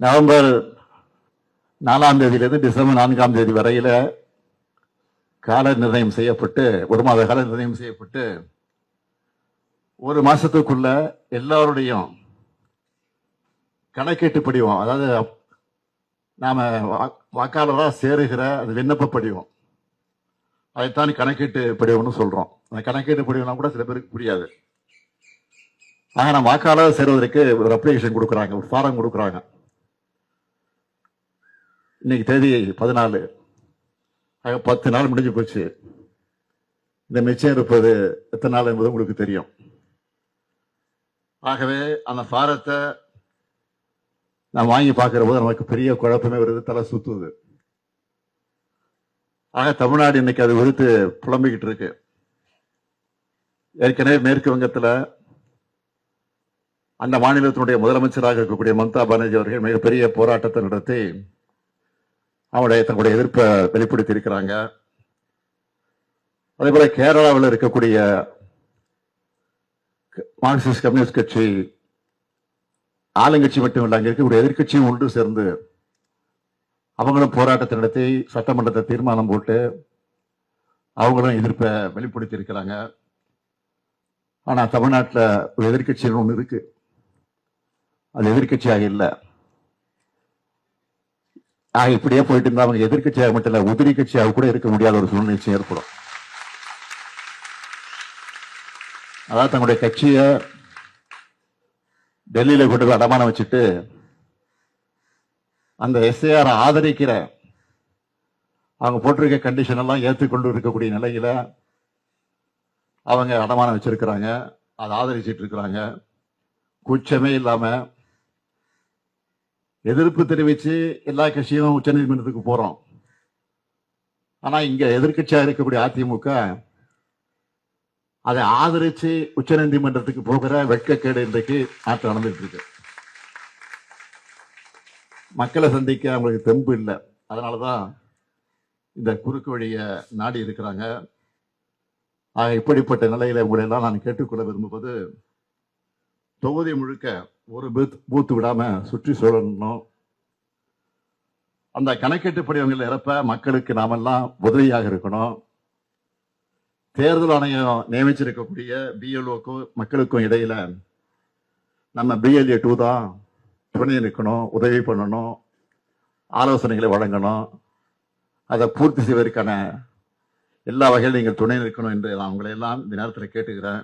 November நாலாம் தேதியிலிருந்து December நான்காம் தேதி வரையில் கால நிர்ணயம் செய்யப்பட்டு ஒரு மாத கால நிர்ணயம் செய்யப்பட்டு ஒரு மாதத்துக்குள்ள எல்லாருடையும் கணக்கெட்டு படிவம் அதாவது நாம் வாக்காளராக வா- சேருகிற அது விண்ணப்ப படிவம் அதைத்தான் கணக்கீட்டு படிவம்னு சொல்கிறோம் அந்த கணக்கீட்டு படிவம்னா கூட சில பேருக்கு புரியாது. ஆனால் வாக்காளர் சேருவதற்கு ஒரு அப்ளிகேஷன் கொடுக்குறாங்க ஒரு ஃபாரம் கொடுக்குறாங்க. இன்னைக்கு தேதி பதினாலு. ஆக பத்து நாள் முடிஞ்சு போச்சு. இந்த மிச்சம் இருப்பது எத்தனை நாள் என்பது உங்களுக்கு தெரியும். ஆகவே அந்த ஃபாரத்தை நான் வாங்கி பார்க்கிற போது நமக்கு பெரிய குழப்பமே வருது தலை சுத்துது. ஆக தமிழ்நாடு இன்னைக்கு அது குறித்து புலம்பிக்கிட்டு இருக்கு. ஏற்கனவே மேற்கு வங்கத்துல அந்த மாநிலத்தினுடைய முதலமைச்சராக இருக்கக்கூடிய மம்தா பானர்ஜி அவர்கள் மிகப்பெரிய போராட்டத்தை நடத்தி அவருடைய தங்களுடைய எதிர்ப்பை வெளிப்படுத்தி இருக்கிறாங்க அதே போல கேரளாவில் இருக்கக்கூடிய மார்க்சிஸ்ட் கம்யூனிஸ்ட் கட்சி ஆளுங்கட்சி மட்டும் இல்லை அங்கே இருக்கக்கூடிய எதிர்க்கட்சியும் ஒன்று சேர்ந்து அவங்களும் போராட்டத்தை நடத்தி சட்டமன்றத்தை தீர்மானம் போட்டு அவங்களும் எதிர்ப்பை வெளிப்படுத்தி இருக்கிறாங்க ஆனால் தமிழ்நாட்டில் ஒரு எதிர்கட்சின்னு ஒன்று இருக்கு. அது எதிர்க்கட்சியாக இல்லை. ஆக இப்படியே போயிட்டு இருந்தா அவங்க எதிர்க்கட்சியாக மட்டும் இல்ல உதிரி கட்சியாக கூட இருக்க முடியாத ஒரு சூழ்நிலை ஏற்படும். அதாவது தங்களுடைய கட்சியை டெல்லியில கொண்டு போய் அடமானம் வச்சுட்டு அந்த எஸ்ஏஆர் ஆதரிக்கிற அவங்க போட்டிருக்க கண்டிஷன் எல்லாம் ஏற்றுக்கொண்டு இருக்கக்கூடிய நிலையில அவங்க அடமானம் வச்சிருக்கிறாங்க அதை ஆதரிச்சிட்டு இருக்கிறாங்க. கூச்சமே இல்லாம எதிர்ப்பு தெரிவிச்சு எல்லா கட்சியும் உச்சநீதிமன்றத்துக்கு போறோம். ஆனா இங்க எதிர்க்கட்சியா இருக்கக்கூடிய அதிமுக அதை ஆதரிச்சு உச்சநீதிமன்றத்துக்கு போகிற வெட்கக்கேடு இன்றைக்கு நாட்டு நடந்துட்டு இருக்கு. மக்களை சந்திக்க அவங்களுக்கு தெம்பு இல்லை. அதனாலதான் இந்த குறுக்கு வழியை நாடி இருக்கிறாங்க. இப்படிப்பட்ட நிலையில உங்களை எல்லாம் நான் கேட்டுக்கொள்ள விரும்புவது தொகுதி முழுக்க ஒரு பூத் பூத்து விடாம சுற்றி சூழணும். அந்த கணக்கெட்டு அவங்களை இறப்ப மக்களுக்கு நாமெல்லாம் உதவியாக இருக்கணும். தேர்தல் ஆணையம் நியமிச்சிருக்கக்கூடிய பிஎல்ஓக்கும் மக்களுக்கும் இடையில நம்ம பிஎல்ஏ டூ தான் துணை நிற்கணும் உதவி பண்ணணும் ஆலோசனைகளை வழங்கணும். அதை பூர்த்தி செய்வதற்கான எல்லா வகையிலும் நீங்கள் துணை நிற்கணும் என்று நான் உங்களை எல்லாம் இந்த நேரத்தில் கேட்டுக்கிறேன்.